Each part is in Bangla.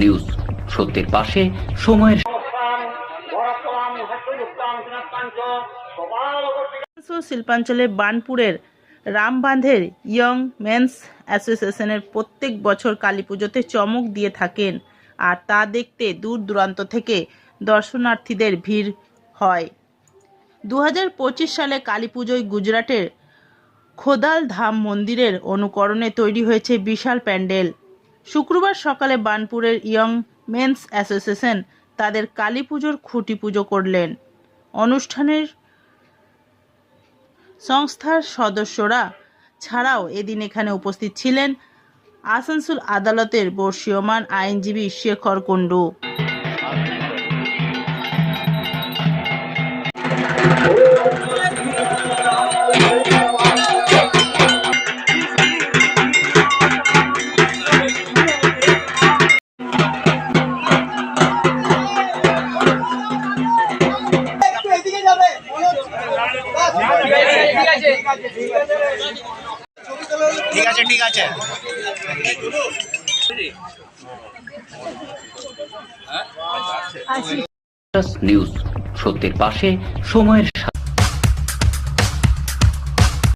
নিউজ। সত্যের পাশে সময়ের শিল্পাঞ্চলের বানপুরের রামবাঁধের ইয়ং মেন্স অ্যাসোসিয়েশনের প্রত্যেক বছর কালী পুজোতে চমক দিয়ে থাকেন আর তা দেখতে দূর দূরান্ত থেকে দর্শনার্থীদের ভিড় হয়। দু হাজার পঁচিশ সালে কালী পুজোয় গুজরাটের খোদাল ধাম মন্দিরের অনুকরণে তৈরি হয়েছে বিশাল প্যান্ডেল। শুক্রবার সকালে বানপুরের ইয়ং মেন্স অ্যাসোসিয়েশন তাদের কালী পুজোর খুঁটি পুজো করলেন। অনুষ্ঠানের সংস্থার সদস্যরা ছাড়াও এদিন এখানে উপস্থিত ছিলেন আসানসোল আদালতের বর্ষীয়মান আইনজীবী শেখর কুণ্ডু। ঠিক আছে ঠিক আছে। নিউজ সত্যের পাশে সময়ের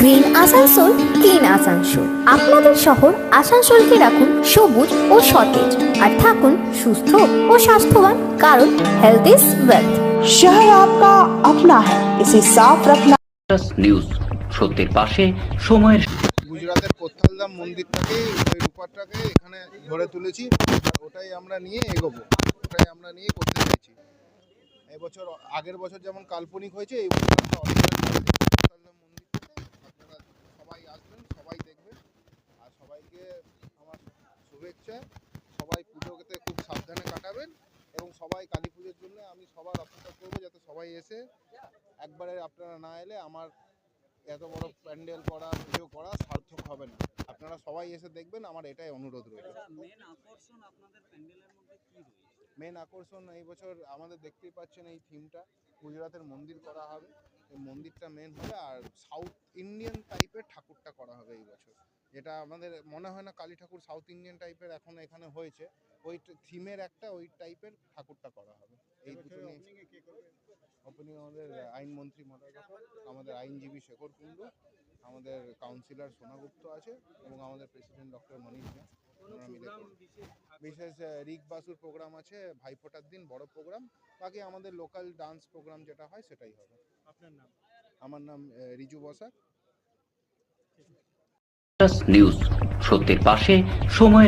Green Asansol clean Asansol. আপনাদের শহর আসানসোলকে রাখুন সবুজ ও সতেজ আর থাকুন সুস্থ ও স্বাস্থ্যবান কারণ হেলথ ইজ ওয়েলথ শহর আপনা আপনা হ্যায় ইসে সাফ রাখনা। নিউজ সত্যের পাশে সময়ের গুজরাটের কোথালদা মন্দিরটাকে ওই রূপারটাকে এখানে ধরে তুলেছি ওটাই আমরা নিয়ে এগোবো। ওটাই আমরা নিয়ে করতে চাইছি। এবছর আগের বছর যেমন কাল্পনিক হয়েছে এই বছর আপনারা না এলে আমার এত বড় প্যান্ডেল করা পুজো করা সার্থক হবে না। আপনারা সবাই এসে দেখবেন আমার এটাই অনুরোধ রয়েছে? মেন আকর্ষণ এই বছর আমাদের দেখতেই পাচ্ছেন এই থিমটা। গুজরাটের মন্দির করা হবে। এই মন্দিরটা মেন হবে আর সাউথ ইন্ডিয়ান টাইপের ঠাকুরটা করা হবে এই বছর। যেটা আমাদের মনে হয় না কালী ঠাকুর সাউথ ইন্ডিয়ান টাইপের এখন এখানে হয়েছে। ওই থিমের একটা ওই টাইপের ঠাকুরটা করা হবে। এই দুটো নিয়ে ওপেনিং আমাদের আইনমন্ত্রী মদাগত আমাদের আইনজীবী শেখর কুণ্ডু আমাদের কাউন্সিলর সোনাগুপ্ত আছে এবং আমাদের প্রেসিডেন্ট ডক্টর মনীষ ঝা ওনারা মিলে বিশেষ রিক বাসুর প্রোগ্রাম আছে ভাইফোঁটার দিন বড় প্রোগ্রাম বাকি আমাদের লোকাল ডান্স প্রোগ্রাম যেটা হয় সেটাই হবে। আপনার নাম? আমার নাম রিজু বসাক। নিউজ সত্যের পাশে সময়ের